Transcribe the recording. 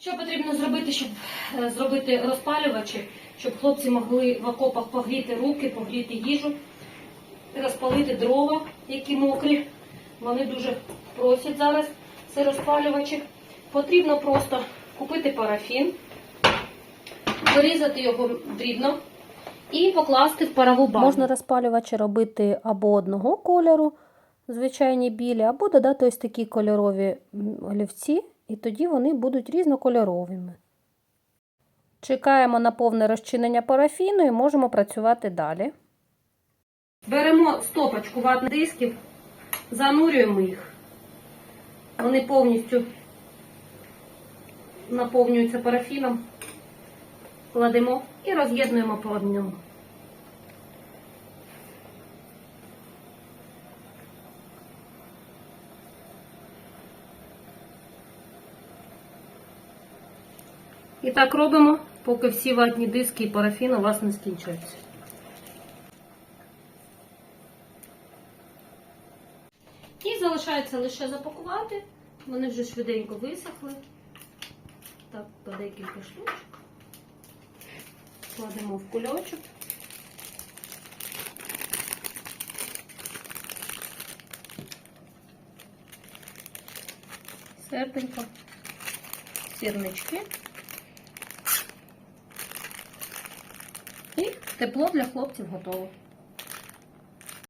Що потрібно зробити, щоб е, зробити розпалювачі, щоб хлопці могли в окопах погріти руки, погріти їжу, розпалити дрова, які мокрі. Вони дуже просять зараз це розпалювачі. Потрібно просто купити парафін, порізати його дрібно і покласти в парову банку. Можна розпалювачі робити або одного кольору, звичайні білі, або додати ось такі кольорові олівці, і тоді вони будуть різнокольоровими. Чекаємо на повне розчинення парафіну і можемо працювати далі. Беремо стопочку ватних дисків, занурюємо їх. Вони повністю наповнюються парафіном, кладемо і роз'єднуємо по одному. І так робимо, поки всі ватні диски і парафін у вас не скінчуються. І залишається лише запакувати. Вони вже швиденько висохли. Так, по декілька штучок. Кладемо в кульочок. Серденько. Сірнички. І тепло для хлопців готово.